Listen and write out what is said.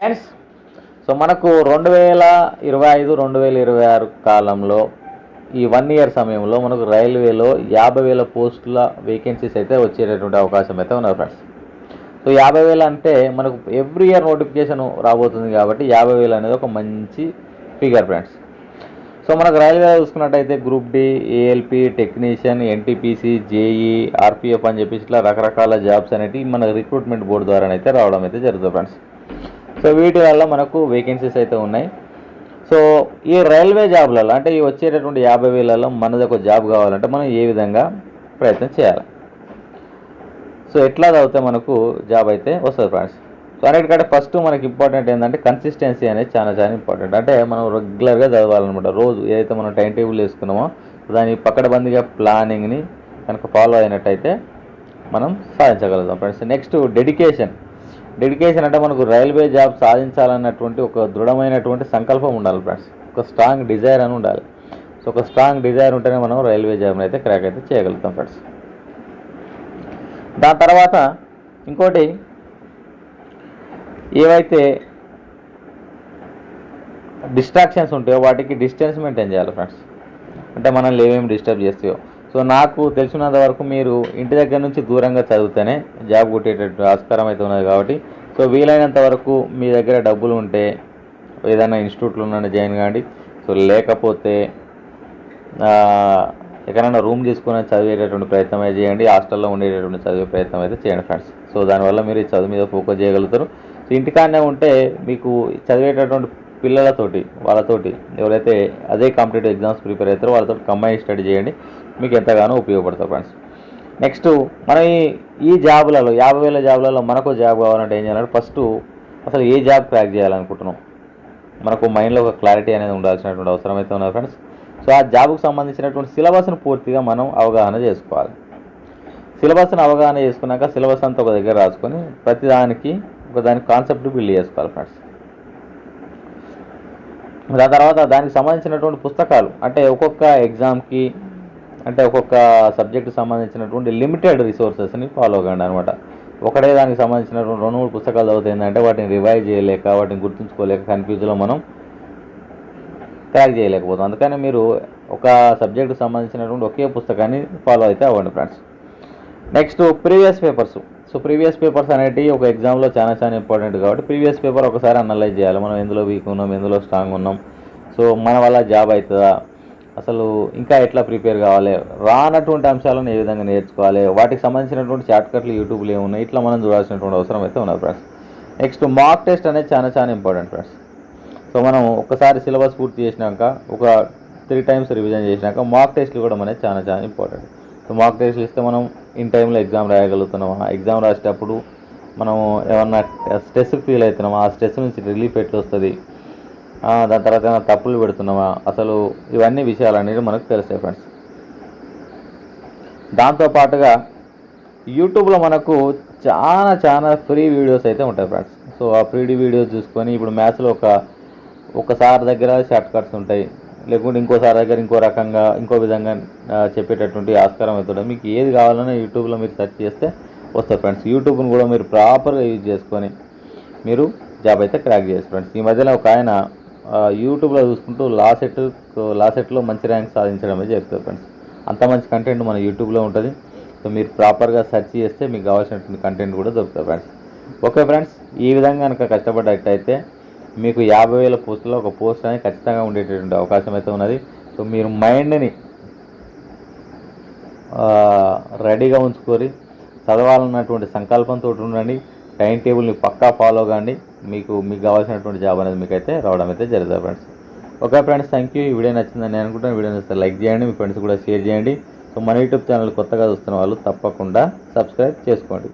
Friends so మనకు రెండు వేల ఇరవై ఐదు రెండు వేల ఇరవై ఆరు కాలంలో ఈ వన్ ఇయర్ సమయంలో మనకు రైల్వేలో యాభై వేల పోస్టుల వేకెన్సీస్ అయితే వచ్చేటటువంటి అవకాశం అయితే ఉన్నారు ఫ్రెండ్స్ సో యాభై వేలు అంటే మనకు ఎవ్రీ ఇయర్ నోటిఫికేషన్ రాబోతుంది కాబట్టి యాభై వేలు అనేది ఒక మంచి ఫిగర్ ఫ్రెండ్స్ సో మనకు రైల్వే చూసుకున్నట్టయితే group D ALP technician NTPC JE RPF అని చెప్పేసి ఇట్లా రకరకాల జాబ్స్ అనేవి మన రిక్రూట్మెంట్ బోర్డు ద్వారా అయితే రావడం అయితే జరుగుతుంది ఫ్రెండ్స్ సో వీటి వల్ల మనకు వేకెన్సీస్ అయితే ఉన్నాయి. సో ఈ రైల్వే జాబ్లలో అంటే ఈ వచ్చేటటువంటి యాభై వేలలో మనది ఒక జాబ్ కావాలంటే మనం ఏ విధంగా ప్రయత్నం చేయాలి? సో ఎట్లా చదివితే మనకు జాబ్ అయితే వస్తుంది ఫ్రెండ్స్? సో అన్నిటికంటే ఫస్ట్ మనకి ఇంపార్టెంట్ ఏంటంటే కన్సిస్టెన్సీ అనేది చాలా చాలా ఇంపార్టెంట్ అంటే మనం రెగ్యులర్గా చదవాలన్నమాట. రోజు ఏదైతే మనం టైం టేబుల్ వేసుకున్నామో దాని పక్కడబందిగా ప్లానింగ్ని కనుక ఫాలో అయినట్టయితే మనం సాధించగలుగుతాం ఫ్రెండ్స్. నెక్స్ట్ డెడికేషన్ డెడికేషన్ అంటే మనకు రైల్వే జాబ్ సాధించాలన్నటువంటి ఒక దృఢమైనటువంటి సంకల్పం ఉండాలి ఫ్రెండ్స్ ఒక స్ట్రాంగ్ డిజైర్ అని ఉండాలి. సో ఒక స్ట్రాంగ్ డిజైర్ ఉంటేనే మనం రైల్వే జాబ్ని అయితే క్రాక్ అయితే చేయగలుగుతాం ఫ్రెండ్స్ దాని తర్వాత ఇంకోటి ఏవైతే డిస్ట్రాక్షన్స్ ఉంటాయో వాటికి డిస్టెన్స్ మెయింటైన్ చేయాలి ఫ్రెండ్స్ అంటే మనల్ని ఏమేమి డిస్టర్బ్ చేస్తాయో. సో నాకు తెలిసినంత వరకు మీరు ఇంటి దగ్గర నుంచి దూరంగా చదివితేనే జాబ్ కొట్టేటట్టు ఆస్కారం అయితే ఉన్నది కాబట్టి. సో వీలైనంత వరకు మీ దగ్గర డబ్బులు ఉంటే ఏదైనా ఇన్స్టిట్యూట్లో ఉన్న జాయిన్ కాండి. సో లేకపోతే ఎక్కడైనా రూమ్ తీసుకుని చదివేటటువంటి ప్రయత్నం అయితే చేయండి. హాస్టల్లో ఉండేటటువంటి చదివే ప్రయత్నం అయితే చేయండి ఫ్రెండ్స్. సో దానివల్ల మీరు ఈ చదువు మీద ఫోకస్ చేయగలుగుతారు. సో ఇంటికాడనే ఉంటే మీకు చదివేటటువంటి పిల్లలతోటి వాళ్ళతోటి ఎవరైతే అదే కాంపిటేటివ్ ఎగ్జామ్స్ ప్రిపేర్ అవుతారో వాళ్ళతో కంబైన్ స్టడీ చేయండి. మీకు ఎంతగానో ఉపయోగపడతారు ఫ్రెండ్స్. నెక్స్ట్ మనం ఈ ఈ జాబులలో యాభై వేల జాబులలో మనకు జాబ్ కావాలంటే ఏం చేయాలంటే ఫస్ట్ అసలు ఏ జాబ్ క్రాక్ చేయాలనుకుంటున్నాం? మనకు మైండ్లో ఒక క్లారిటీ అనేది ఉండాల్సినటువంటి అవసరం అయితే ఉన్నది ఫ్రెండ్స్. సో ఆ జాబ్కు సంబంధించినటువంటి సిలబస్ను పూర్తిగా మనం అవగాహన చేసుకోవాలి. సిలబస్ను అవగాహన చేసుకున్నాక సిలబస్ అంతా ఒక దగ్గర రాసుకొని ప్రతిదానికి ఒక దాని కాన్సెప్ట్ బిల్డ్ చేసుకోవాలి ఫ్రెండ్స్. దాని తర్వాత దానికి సంబంధించినటువంటి పుస్తకాలు అంటే ఒక్కొక్క ఎగ్జామ్కి అంటే ఒక్కొక్క సబ్జెక్టు సంబంధించినటువంటి లిమిటెడ్ రిసోర్సెస్ని ఫాలో కండి అనమాట ఒకటే దానికి సంబంధించినటువంటి రెండు మూడు పుస్తకాలు చదివితే ఏంటంటే వాటిని రివైజ్ చేయలేక వాటిని గుర్తుంచుకోలేక కన్ఫ్యూజ్లో మనం క్రాక్ చేయలేకపోతాం. అందుకని మీరు ఒక సబ్జెక్టుకు సంబంధించినటువంటి ఒకే పుస్తకాన్ని ఫాలో అయితే అవ్వండి friends. Next previous papers. So previous papers అనేటివి ఒక ఎగ్జామ్లో చాలా చాలా ఇంపార్టెంట్ కాబట్టి ప్రీవియస్ పేపర్ ఒకసారి అనలైజ్ చేయాలి. మనం ఎందులో వీక్ ఉన్నాం ఎందులో స్ట్రాంగ్ ఉన్నాం. సో మన వల్ల జాబ్ అవుతుందా అసలు ఇంకా ఎట్లా ప్రిపేర్ కావాలి? రానటువంటి అంశాలను ఏ విధంగా నేర్చుకోవాలి? వాటికి సంబంధించినటువంటి షార్ట్కట్లు యూట్యూబ్లో ఏమున్నాయి? ఇట్లా మనం చూడాల్సినటువంటి అవసరం అయితే ఉన్నది ఫ్రెండ్స్. నెక్స్ట్ మార్క్ టెస్ట్ అనేది చాలా చాలా ఇంపార్టెంట్ ఫ్రెండ్స్. సో మనం ఒకసారి సిలబస్ పూర్తి చేసినాక ఒక త్రీ టైమ్స్ రివిజన్ చేసినాక మార్క్ టెస్ట్లు కూడా అనేది చాలా చాలా ఇంపార్టెంట్. సో మాక్ టెస్ట్లు ఇస్తే మనం ఇన్ టైంలో ఎగ్జామ్ రాయగలుగుతున్నాం ఎగ్జామ్ రాసేటప్పుడు మనం ఏమన్నా స్ట్రెస్ ఫీల్ అవుతున్నామా? ఆ స్ట్రెస్ నుంచి రిలీఫ్ ఎట్లా వస్తుంది? దాని తర్వాత ఏమైనా తప్పులు పెడుతున్నామా? అసలు ఇవన్నీ విషయాలు అనేవి మనకు తెలుస్తాయి ఫ్రెండ్స్ దాంతో పాటుగా యూట్యూబ్లో మనకు చాలా చాలా ఫ్రీ వీడియోస్ అయితే ఉంటాయి ఫ్రెండ్స్ సో ఆ ఫ్రీ వీడియోస్ చూసుకొని ఇప్పుడు మ్యాథ్స్లో ఒక ఒక సార్ దగ్గర షార్ట్ కట్స్ ఉంటాయి. లేకుంటే ఇంకోసారి దగ్గర ఇంకో రకంగా ఇంకో విధంగా చెప్పేటటువంటి ఆస్కారం అవుతుంది మీకు ఏది కావాలన్నా యూట్యూబ్లో మీరు సెర్చ్ చేస్తే వస్తాయి ఫ్రెండ్స్. యూట్యూబ్ని కూడా మీరు ప్రాపర్గా యూజ్ చేసుకొని మీరు జాబ్ అయితే క్రాక్ చేయొచ్చు ఫ్రెండ్స్. ఈ మధ్యలో ఒక ఆయన యూట్యూబ్లో చూసుకుంటూ లాసెట్ లాసెట్లో మంచి ర్యాంక్ సాధించడమే చెప్తారు ఫ్రెండ్స్. అంత మంచి కంటెంట్ మన యూట్యూబ్లో ఉంటుంది. సో మీరు ప్రాపర్గా సెర్చ్ చేస్తే మీకు కావాల్సినటువంటి కంటెంట్ కూడా దొరుకుతుంది ఫ్రెండ్స్. ఓకే ఫ్రెండ్స్ ఈ విధంగా కనుక కష్టపడ్డట్టయితే మీకు యాభై వేల పోస్టులో ఒక పోస్ట్ అనేది ఖచ్చితంగా ఉండేటటువంటి అవకాశం అయితే ఉన్నది. సో మీరు మైండ్ని రెడీగా ఉంచుకొని చదవాలన్నటువంటి సంకల్పంతో ఉండండి. టైం టేబుల్ని పక్కా ఫాలో కాండి. మీకు మీకు కావాల్సినటువంటి జాబ్ అనేది మీకు అయితే రావడం అయితే జరుగుతుంది friends okay friends thank you ఈ వీడియో నచ్చిందని నేను అనుకుంటాను వీడియో నచ్చితే లైక్ చేయండి. మీ ఫ్రెండ్స్ కూడా షేర్ చేయండి. సో మన యూట్యూబ్ ఛానల్ కొత్తగా చూస్తున్న వాళ్ళు తప్పకుండా సబ్స్క్రైబ్ చేసుకోండి.